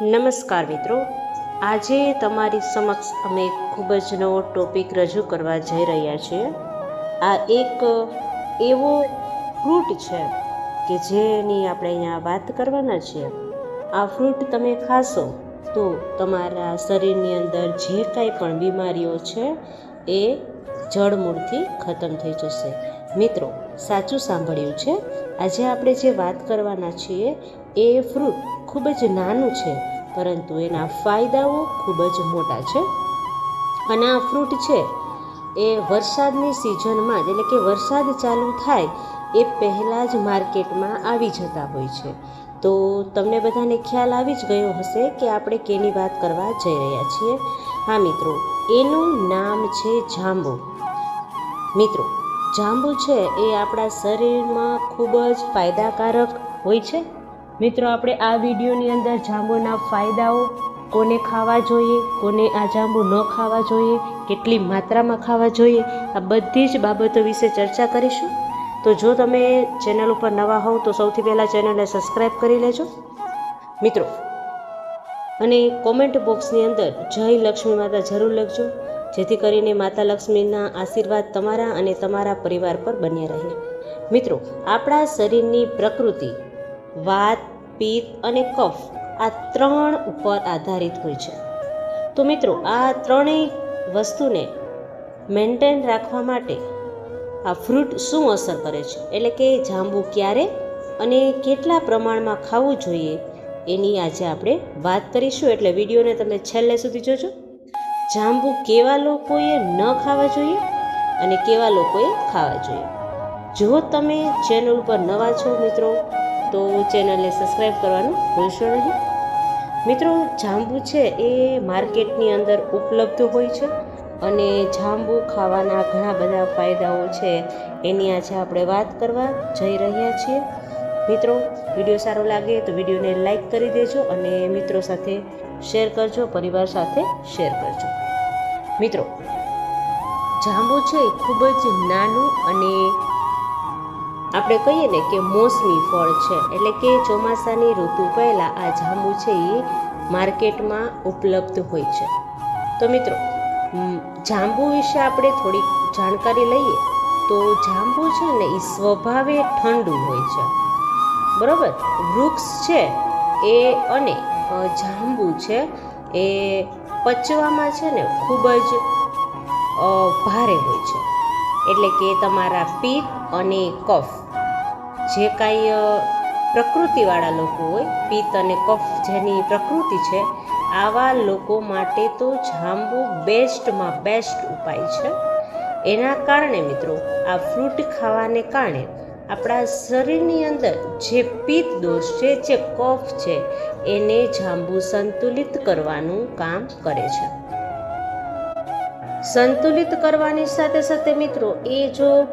નમસ્કાર મિત્રો. આજે તમારી સમક્ષ અમે ખૂબ જ નવો ટોપિક રજૂ કરવા જઈ રહ્યા છીએ. આ એક એવો ફ્રૂટ છે કે જેની આપણે અહીંયા વાત કરવાના છીએ. આ ફ્રૂટ તમે ખાશો તો તમારા શરીરની અંદર જે કાંઈ પણ બીમારીઓ છે એ જળમૂળથી ખતમ થઈ જશે. મિત્રો, સાચું સાંભળ્યું છે? આજે આપણે જે વાત કરવાના છીએ એ ફ્રૂટ ખૂબ જ નાનું છે, પરંતુ એના ફાયદાઓ ખૂબ જ મોટા છે. અને આ ફ્રૂટ છે, એ વરસાદની સિઝનમાં જ, એટલે કે વરસાદ ચાલુ થાય, એ પહેલાં જ માર્કેટમાં આવી જતા હોય છે. તો તમને બધાને ખ્યાલ આવી જ ગયો હશે કે આપણે કેની વાત કરવા જઈ રહ્યા છીએ? હા મિત્રો, એનું નામ છે જાંબુ. મિત્રો, જાંબુ છે, એ આપણા શરીરમાં ખૂબ જ ફાયદાકારક હોય છે. મિત્રો, આપણે આ વિડીયોની અંદર જાંબુના ફાયદાઓ, કોને ખાવા જોઈએ, કોને આ જાંબુ ન ખાવા જોઈએ, કેટલી માત્રામાં ખાવા જોઈએ, આ બધી જ બાબતો વિશે ચર્ચા કરીશું. તો જો તમે ચેનલ ઉપર નવા હોવ, તો સૌથી પહેલાં ચેનલને સબસ્ક્રાઈબ કરી લેજો. મિત્રો, અને કોમેન્ટ બોક્સની અંદર જય લક્ષ્મી માતા જરૂર લખજો, જેથી કરીને માતા લક્ષ્મીના આશીર્વાદ તમારા અને તમારા પરિવાર પર બન્યા રહે. મિત્રો, આપણા શરીરની પ્રકૃતિ વાત, પિત્ત અને કફ આ ત્રણ ઉપર આધારિત હોય છે. તો મિત્રો, આ ત્રણેય વસ્તુને મેન્ટેન રાખવા માટે આ ફ્રૂટ શું અસર કરે છે? એટલે કે જાંબુ ક્યારે અને કેટલા પ્રમાણમાં ખાવું જોઈએ? એની આજે આપણે વાત કરીશું. એટલે વિડીયોને તમે છેલ્લે સુધી જોજો. જાંબુ કેવા લોકોએ ન ખાવા જોઈએ અને કેવા લોકોએ ખાવા જોઈએ? જો તમે ચેનલ ઉપર નવા છો મિત્રો તો ચેનલને સબસ્ક્રાઈબ કરવાનું ભૂલશો નહીં. મિત્રો, જાંબુ છે એ માર્કેટની અંદર ઉપલબ્ધ હોય છે અને જાંબુ ખાવાના ઘણા બધા ફાયદાઓ છે. એની આજે આપણે વાત કરવા જઈ રહ્યા છીએ. મિત્રો, વીડિયો સારો લાગે તો વિડીયોને લાઈક કરી દેજો અને મિત્રો સાથે શેર કરજો, પરિવાર સાથે શેર કરજો. મિત્રો, જાંબુ છે એ ખૂબ જ નાનું અને આપણે કહીએ ને કે મોસમી ફળ છે. એટલે કે ચોમાસાની ઋતુ પહેલાં આ જાંબુ છે એ માર્કેટમાં ઉપલબ્ધ હોય છે. તો મિત્રો જાંબુ વિશે આપણે થોડીક જાણકારી લઈએ તો જાંબુ છે ને એ સ્વભાવે ઠંડુ હોય છે. બરાબર? વૃક્ષ છે એ અને જાંબુ છે એ પચવામાં છે ને ખૂબ જ ભારે હોય છે. એટલે કે તમારા પિત્ત અને કફ. જે કાંઈ પ્રકૃતિવાળા લોકો હોય, પિત્ત અને કફ જેની પ્રકૃતિ છે, આવા લોકો માટે તો જાંબુ બેસ્ટમાં બેસ્ટ ઉપાય છે. એના કારણે મિત્રો, આ ફ્રૂટ ખાવાને કારણે આપણા શરીરની અંદર જે પિત્ત દોષ છે, જે કફ છે, એને જાંબુ સંતુલિત કરવાનું કામ કરે છે. સંતુલિત કરવાની સાથે સાથે મિત્રો, એ જો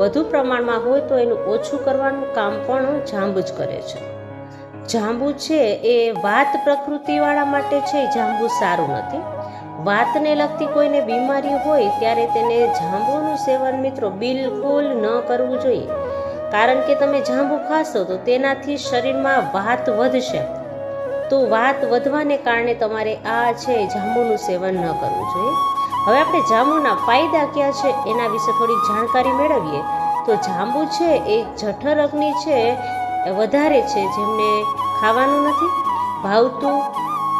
વધુ પ્રમાણમાં હોય તો એનું ઓછું કરવાનું કામ પણ જાંબુ જ કરે છે. જાંબુ છે એ વાત પ્રકૃતિવાળા માટે છે જાંબુ સારું નથી. વાતને લગતી કોઈને બીમારી હોય ત્યારે તેને જાંબુનું સેવન મિત્રો બિલકુલ ન કરવું જોઈએ. કારણ કે તમે જાંબુ ખાશો તો તેનાથી શરીરમાં વાત વધશે. તો વાત વધવાને કારણે તમારે આ છે, જાંબુનું સેવન ન કરવું જોઈએ. હવે આપણે જાંબુના ફાયદા ક્યાં છે એના વિશે થોડીક જાણકારી મેળવીએ. તો જાંબુ છે, એ જઠર અગ્નિ છે વધારે છે જેમને ખાવાનું નથી. ભાવતું,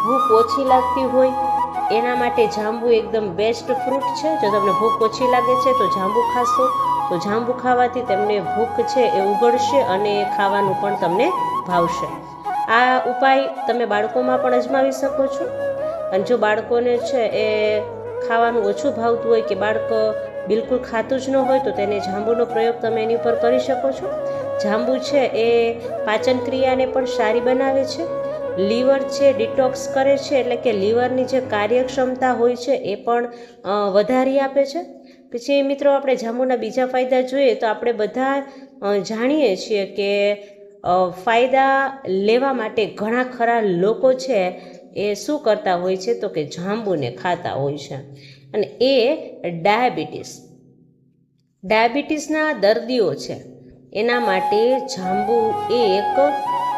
ભૂખ ઓછી લાગતી હોય, એના માટે જાંબુ એકદમ બેસ્ટ ફ્રૂટ છે. જો તમને ભૂખ ઓછી લાગે છે તો જાંબુ ખાશો. તો જાંબુ ખાવાથી તેમને ભૂખ છે એ ઉગડશે અને ખાવાનું પણ તમને ભાવશે. આ ઉપાય તમે બાળકોમાં પણ અજમાવી શકો છો. અને જો બાળકોને છે એ ખાવાનું ઓછું ભાવતું હોય કે બાળક બિલકુલ ખાતું જ ન હોય, તો તેને જાંબુનો પ્રયોગ તમે એની ઉપર કરી શકો છો. જાંબુ છે એ પાચન ક્રિયાને પણ સારી બનાવે છે. લીવર છે ડિટોક્સ કરે છે, એટલે કે લીવરની જે કાર્યક્ષમતા હોય છે એ પણ વધારી આપે છે. પછી મિત્રો આપણે જાંબુના બીજા ફાયદા જોઈએ તો આપણે બધા જાણીએ છીએ કે ફાયદા લેવા માટે ઘણા ખરા લોકો છે. એ શું કરતા હોય છે તો કે જાંબુને ખાતા હોય છે. અને એ ડાયાબિટીસ. ડાયાબિટીસના દર્દીઓ છે. એના માટે જાંબુ એક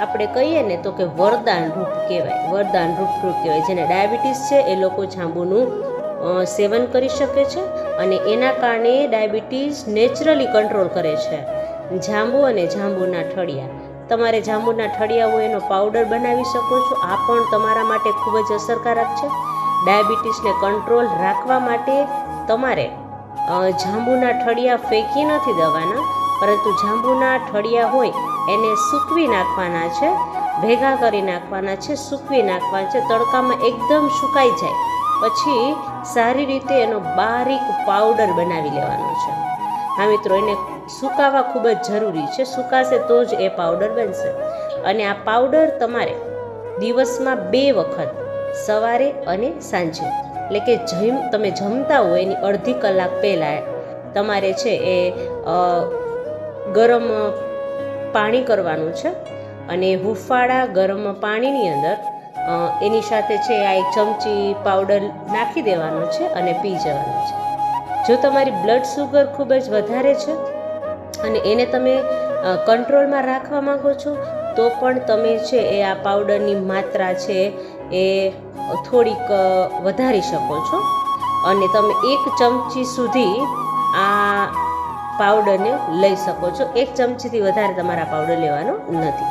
આપણે કહીએ ને તો કે વરદાન રૂપ કહેવાય. વરદાન રૂપ ફ્રૂટ કહેવાય. જેને ડાયાબિટીસ છે એ લોકો જાંબુનું સેવન કરી શકે છે અને એના કારણે ડાયાબિટીસ નેચરલી કંટ્રોલ કરે છે. જાંબુ અને જાંબુના ઠળિયા. તમારે જાંબુના ઠળિયા હોય એનો પાવડર બનાવી શકો છો. આ પણ તમારા માટે ખૂબ જ અસરકારક છે. ડાયાબિટીસને કંટ્રોલ રાખવા માટે તમારે જાંબુના ઠળિયા ફેંકી નથી દેવાના, પરંતુ જાંબુના ઠળિયા હોય એને સૂકવી નાખવાના છે, ભેગા કરી નાખવાના છે, સૂકવી નાખવાના છે, તડકામાં એકદમ સુકાઈ જાય. પછી સારી રીતે એનો બારીક પાવડર બનાવી લેવાનો છે. હા મિત્રો, એને સુકાવા ખૂબ જ જરૂરી છે. સુકાશે તો જ એ પાવડર બનશે. અને આ પાવડર તમારે દિવસમાં બે વખત સવારે અને સાંજે, એટલે કે જમ તમે જમતા હોય એની અડધી કલાક પહેલાં તમારે છે એ ગરમ પાણી કરવાનું છે. અને હુંફાળા ગરમ પાણીની અંદર એની સાથે છે આ એક ચમચી પાવડર નાખી દેવાનો છે અને પી જવાનો છે. જો તમારી બ્લડ સુગર ખૂબ જ વધારે છે અને એને તમે કંટ્રોલમાં રાખવા માંગો છો, તો પણ તમે છે એ આ પાવડરની માત્રા છે એ થોડીક વધારી શકો છો. અને તમે એક ચમચી સુધી આ પાવડરને લઈ શકો છો. એક ચમચીથી વધારે તમારા પાવડર લેવાનો નથી.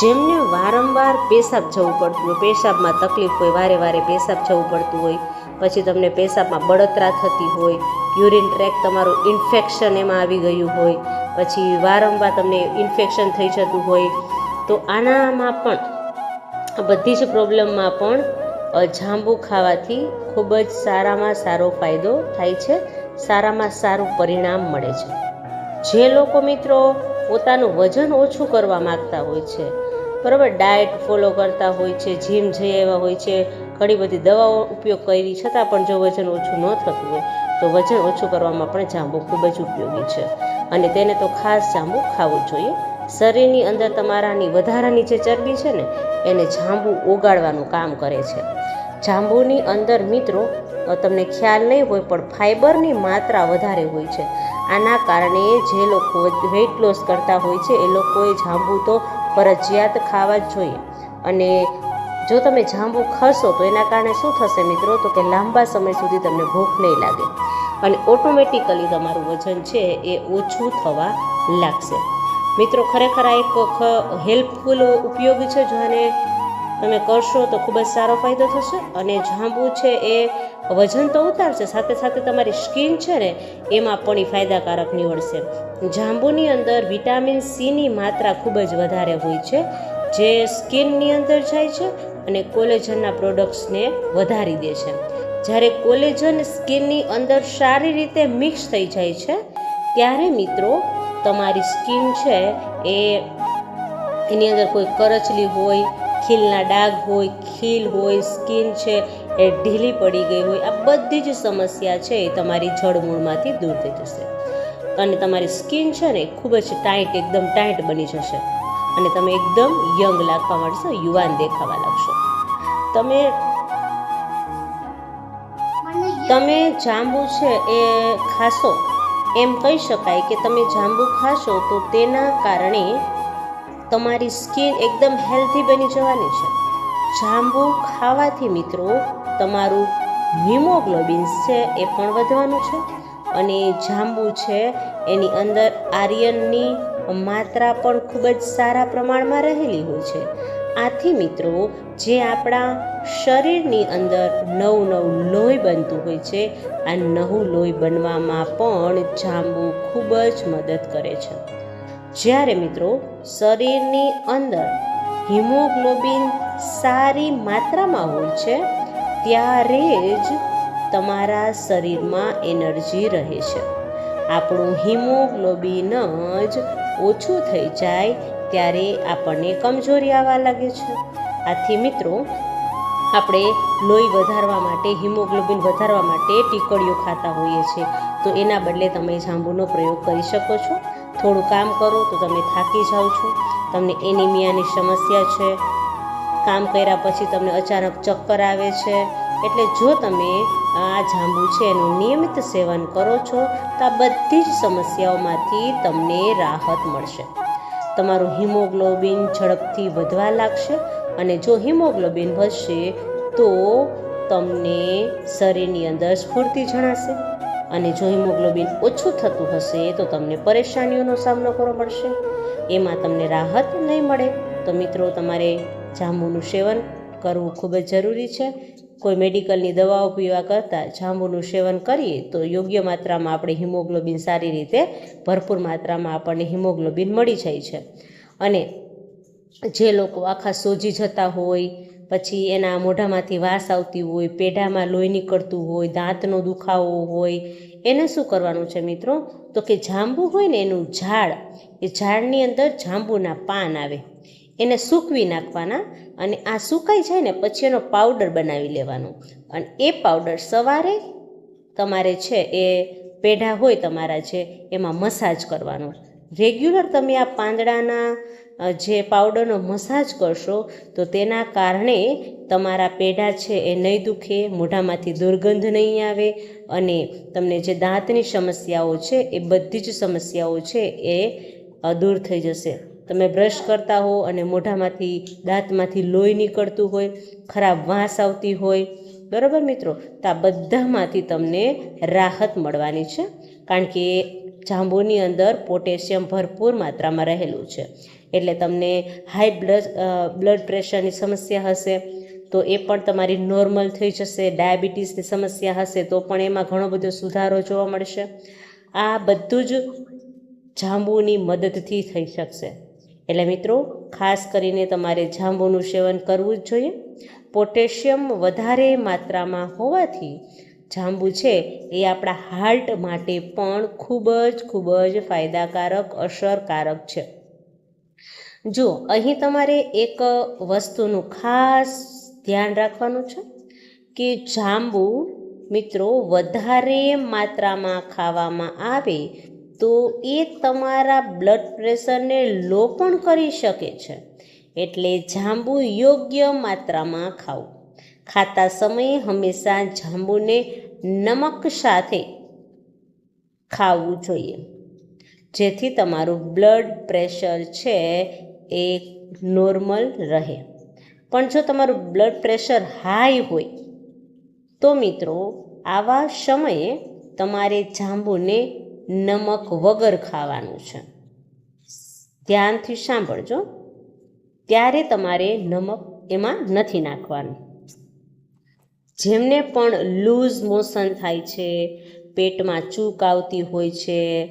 જેમને વારંવાર પેશાબ જવું પડતું હોય, પેશાબમાં તકલીફ હોય, વારે વારે પેશાબ જવું પડતું હોય, પછી તમને પેશાબમાં બળતરા થતી હોય યુરિન ટ્રેક તમારું ઇન્ફેક્શન એમાં આવી ગયું હોય, પછી વારંવાર તમને ઇન્ફેક્શન થઈ જતું હોય, તો આનામાં પણ બધી જ પ્રોબ્લેમમાં પણ જાંબુ ખાવાથી ખૂબ જ સારામાં સારો ફાયદો થાય છે, સારામાં સારું પરિણામ મળે છે. જે લોકો મિત્રો પોતાનું વજન ઓછું કરવા માગતા હોય છે, બરાબર, ડાયટ ફોલો કરતા હોય છે, જીમ જઈ આવ્યા હોય છે, ઘણી બધી દવાઓ ઉપયોગ કરી, છતાં પણ જો વજન ઓછું ન થતું હોય તો વજન ઓછું કરવામાં પણ જાંબુ ખૂબ જ ઉપયોગી છે. અને તેને તો ખાસ જાંબુ ખાવું જોઈએ. શરીરની અંદર તમારાની વધારાની જે ચરબી છે ને, એને જાંબુ ઓગાળવાનું કામ કરે છે. જાંબુની અંદર મિત્રો તમને ખ્યાલ નહીં હોય, પણ ફાઇબરની માત્રા વધારે હોય છે. આના કારણે જે લોકો વેઇટ લોસ કરતા હોય છે, એ લોકોએ જાંબુ તો ફરજિયાત ખાવા જ જોઈએ. અને જો તમે જાંબુ ખાશો તો એના કારણે શું થશે મિત્રો? તો કે લાંબા સમય સુધી તમને ભૂખ નહીં લાગે. અને ઓટોમેટિકલી તમારું વજન છે એ ઓછું થવા લાગશે. મિત્રો, ખરેખર આ એક હેલ્પફુલ ઉપયોગ છે જો આને તમે કરશો તો ખૂબ જ સારો ફાયદો થશે અને જાંબુ છે એ વજન તો ઉતારશે, સાથે સાથે તમારી સ્કિન છે ને, એમાં પણ એ ફાયદાકારક નીવડશે. જાંબુની અંદર વિટામિન સીની માત્રા ખૂબ જ વધારે હોય છે, જે સ્કિનની અંદર જાય છે અને કોલેજનના પ્રોડક્ટ્સને વધારી દે છે. જ્યારે કોલેજન સ્કિનની અંદર સારી રીતે મિક્સ થઈ જાય છે, ત્યારે મિત્રો, તમારી સ્કિન છે એ એની અંદર કોઈ કરચલી હોય, ખીલના ડાઘ હોય, ખીલ હોય, સ્કિન છે એ ઢીલી પડી ગઈ હોય, આ બધી જ સમસ્યા છે એ તમારી જળમૂળમાંથી દૂર થઈ જશે. અને તમારી સ્કિન છે ને ખૂબ જ ટાઈટ, એકદમ ટાઈટ બની જશે. અને તમે એકદમ યંગ લાગવા માંડશો, યુવાન દેખાવા લાગશો. તમે તમે જાંબુ છે એ ખાશો. એમ કહી શકાય કે તમે જાંબુ ખાશો તો તેના કારણે તમારી સ્કિન એકદમ હેલ્ધી બની જવાની છે. જાંબુ ખાવાથી મિત્રો, તમારું હિમોગ્લોબિન્સ છે એ પણ વધવાનું છે અને જાંબુ છે એની અંદર આર્યનની માત્રા પણ ખૂબ જ સારા પ્રમાણમાં રહેલી હોય છે. આથી મિત્રો, જે આપણા શરીરની અંદર નવું નવું લોહી બનતું હોય છે, આ નવું લોહી બનવામાં પણ જાંબુ ખૂબ જ મદદ કરે છે. જ્યારે મિત્રો, શરીરની અંદર હિમોગ્લોબિન સારી માત્રામાં હોય છે, ત્યારે જ તમારા શરીરમાં એનર્જી રહે છે. આપણું હિમોગ્લોબિન જ ઓછું થઈ જાય ત્યારે આપણને કમજોરી આવવા લાગે છે. આથી મિત્રો, આપણે લોહી વધારવા માટે, હિમોગ્લોબિન વધારવા માટે ટીકડીઓ ખાતા હોઈએ છીએ. તો એના બદલે તમે જાંબુનો પ્રયોગ કરી શકો છો. થોડું કામ કરો તો તમે થાકી જાઓ છો. તમને એનિમિયાની સમસ્યા છે. કામ કર્યા પછી તમને અચાનક ચક્કર આવે છે. એટલે જો તમે આ જાંબુ છે એનું નિયમિત સેવન કરો છો, તો આ બધી જ સમસ્યાઓમાંથી તમને રાહત મળશે. તમારું હિમોગ્લોબિન ઝડપથી વધવા લાગશે અને જો હિમોગ્લોબિન વધશે, તો તમને શરીરની અંદર સ્ફૂર્તિ જણાશે. અને જો હિમોગ્લોબિન ઓછું થતું હશે, તો તમને પરેશાનીઓનો સામનો કરવો પડશે. એમાં તમને રાહત નહીં મળે. તો મિત્રો, તમારે જાંબુનું સેવન કરવું ખૂબ જ જરૂરી છે. કોઈ મેડિકલની દવાઓ પીવા કરતાં જાંબુનું સેવન કરીએ તો યોગ્ય માત્રામાં આપણે હિમોગ્લોબિન સારી રીતે, ભરપૂર માત્રામાં આપણને હિમોગ્લોબિન મળી જાય છે. અને જે લોકો આખા સોજી જતા હોય, પછી એના મોઢામાંથી વાસ આવતી હોય, પેઢામાં લોહી નીકળતું હોય, દાંતનો દુખાવો હોય, એને શું કરવાનું છે મિત્રો? તો કે જાંબુ હોય ને એનું ઝાડ, એ ઝાડની અંદર જાંબુના પાન આવે. એને સૂકવી નાખવાના અને આ સુકાઈ જાય ને પછી એનો પાવડર બનાવી લેવાનો. અને એ પાવડર સવારે તમારે છે એ પેઢા હોય તમારા છે એમાં મસાજ કરવાનો. રેગ્યુલર તમે આ પાંદડાના જે પાવડરનો મસાજ કરશો, તો તેના કારણે તમારા પેઢા છે એ નહીં દુખે, મોઢામાંથી દુર્ગંધ નહીં આવે અને તમને જે દાંતની સમસ્યાઓ છે એ બધી જ સમસ્યાઓ છે એ દૂર થઈ જશે. તમે બ્રશ કરતા હો અને મોઢામાંથી, દાંતમાંથી લોહી નીકળતું હોય, ખરાબ વાસ આવતી હોય. બરાબર મિત્રો? તો આ બધામાંથી તમને રાહત મળવાની છે. કારણ કે જાંબુની અંદર પોટેશિયમ ભરપૂર માત્રામાં રહેલું છે. એટલે તમને હાઈ બ્લડ બ્લડ પ્રેશરની સમસ્યા હશે, તો એ પણ તમારી નોર્મલ થઈ જશે. ડાયાબિટીસની સમસ્યા હશે, તો પણ એમાં ઘણો બધો સુધારો જોવા મળશે. આ બધું જ જાંબુની મદદથી થઈ શકશે. એટલે મિત્રો, ખાસ કરીને તમારે જાંબુનું સેવન કરવું જ જોઈએ. પોટેશિયમ વધારે માત્રામાં હોવાથી જાંબુ છે એ આપણા હાર્ટ માટે પણ ખૂબ જ ખૂબ જ ફાયદાકારક, અસરકારક છે. જો અહીં તમારે એક વસ્તુનું ખાસ ધ્યાન રાખવાનું છે કે જાંબુ મિત્રો વધારે માત્રામાં ખાવામાં આવે તો એ તમારા બ્લડ પ્રેશરને લો પણ કરી શકે છે. એટલે જાંબુ યોગ્ય માત્રામાં ખાવું ખાતા સમયે હંમેશા જાંબુને નમક સાથે ખાવું જોઈએ. જેથી તમારું બ્લડ પ્રેશર છે એ નોર્મલ રહે. પણ જો તમારું બ્લડ પ્રેશર હાઈ હોય, તો મિત્રો આવા સમયે તમારે જાંબુને નમક વગર ખાવાનું છે. ધ્યાનથી સાંભળજો. ત્યારે તમારે નમક એમાં નથી નાખવાનું? જેમને પણ લૂઝ મોશન થાય છે, પેટમાં ચૂક આવતી હોય છે,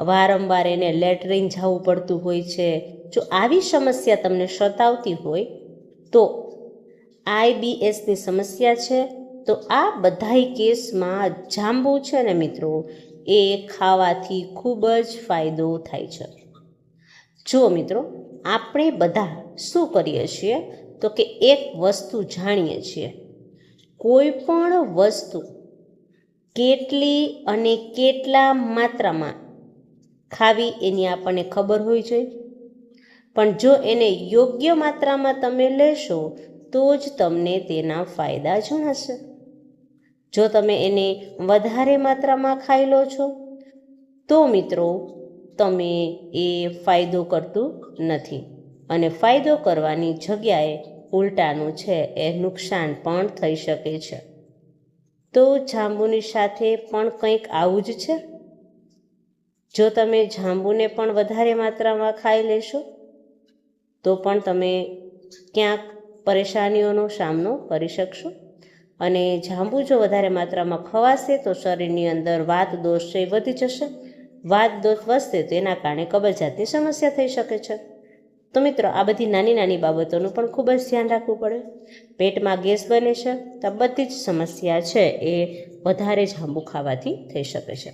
વારંવાર એને લેટરિન જવું પડતું હોય છે, જો આવી સમસ્યા તમને સતાવતી હોય, તો આઈબીએસની સમસ્યા છે. તો આ બધાય કેસમાં જાંબુ છે ને મિત્રો? એ ખાવાથી ખૂબ જ ફાયદો થાય છે. જો મિત્રો, આપણે બધા શું કરીએ છીએ? તો કે એક વસ્તુ જાણીએ છીએ. કોઈ પણ વસ્તુ કેટલી અને કેટલા માત્રામાં ખાવી એની આપણને ખબર હોવી જોઈએ પણ જો એને યોગ્ય માત્રામાં તમે લેશો તો જ તમને તેના ફાયદા જણાશે. જો તમે એને વધારે માત્રામાં ખાઈ લો છો, તો મિત્રો તમે એ ફાયદો કરતું નથી. અને ફાયદો કરવાની જગ્યાએ ઉલટાનું છે, એ નુકસાન પણ થઈ શકે છે. તો જાંબુની સાથે પણ કંઈક આવું જ છે? જો તમે જાંબુને પણ વધારે માત્રામાં ખાઈ લેશો, તો પણ તમે ક્યાંક પરેશાનીઓનો સામનો કરી શકશો? અને જાંબુ જો વધારે માત્રામાં ખવાશે તો શરીરની અંદર વાત દોષ છે એ વધી જશે. વાત દોષ વધશે તો એના કારણે કબજિયાતની સમસ્યા થઈ શકે છે. તો મિત્રો, આ બધી નાની નાની બાબતોનું પણ ખૂબ જ ધ્યાન રાખવું પડે. પેટમાં ગેસ બને છે, તો બધી જ સમસ્યા છે એ વધારે જાંબુ ખાવાથી થઈ શકે છે.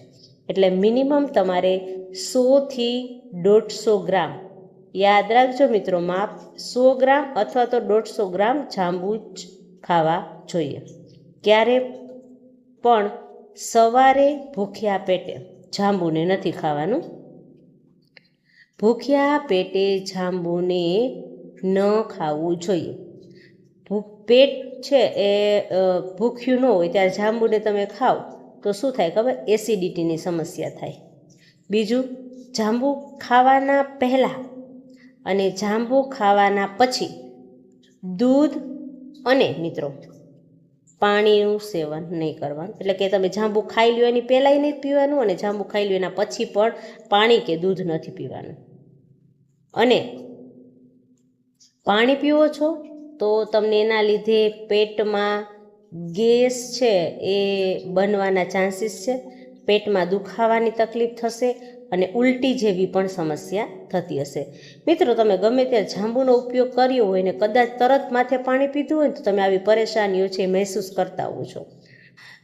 એટલે મિનિમમ તમારે સોથી દોઢસો ગ્રામ, યાદ રાખજો મિત્રો, માપ સો ગ્રામ અથવા તો દોઢસો ગ્રામ જાંબુ જ ખાવા જોઈએ. ક્યારે પણ સવારે ભૂખ્યા પેટે જાંબુને નથી ખાવાનું. ભૂખ્યા પેટે જાંબુને ન ખાવું જોઈએ. પેટ છે એ ભૂખ્યું ન હોય ત્યારે જાંબુને તમે ખાઓ તો શું થાય ખબર? એસિડિટીની સમસ્યા થાય. બીજું, જાંબુ ખાવાના પહેલાં અને જાંબુ ખાવાના પછી દૂધ અને મિત્રો, પાણીનું સેવન નહીં કરવાનું. એટલે કે તમે જાંબુ ખાઈ લ્યો, એની પહેલાંય નહીં પીવાનું અને જાંબુ ખાઈ લ્યો, એના પછી પણ પાણી કે દૂધ નથી પીવાનું. અને પાણી પીવો છો, તો તમને એના લીધે પેટમાં ગેસ છે એ બનવાના ચાન્સીસ છે. પેટમાં દુખાવાની તકલીફ થશે અને ઉલટી જેવી પણ સમસ્યા થતી હશે. મિત્રો, તમે ગમે ત્યારે જાંબુનો ઉપયોગ કર્યો હોય ને કદાચ તરત માથે પાણી પીધું હોય તો તમે આવી પરેશાનીઓ છે મહેસૂસ કરતા હોવ છો.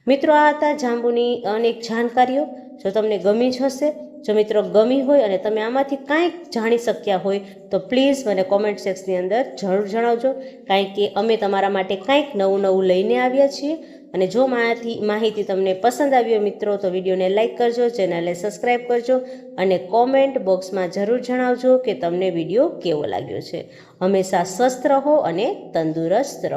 મિત્રો, આ હતા જાંબુની અનેક જાણકારીઓ. જો તમને ગમી જ હશે, જો મિત્રો ગમી હોય અને તમે આમાંથી કાંઈક જાણી શક્યા હોય, તો પ્લીઝ મને કોમેન્ટ સેક્સની અંદર જરૂર જણાવજો. કારણ કે અમે તમારા માટે કાંઈક નવું નવું લઈને આવ્યા છીએ. અને જો માહિતી માહિતી તમને પસંદ આવ્યો મિત્રો, તો વિડીયોને લાઇક કરજો, ચેનલને સબસ્ક્રાઈબ કરજો અને કોમેન્ટ બોક્સમાં જરૂર જણાવજો કે તમને વીડિયો કેવો લાગ્યો છે. હંમેશા સ્વસ્થ રહો અને તંદુરસ્ત રહો.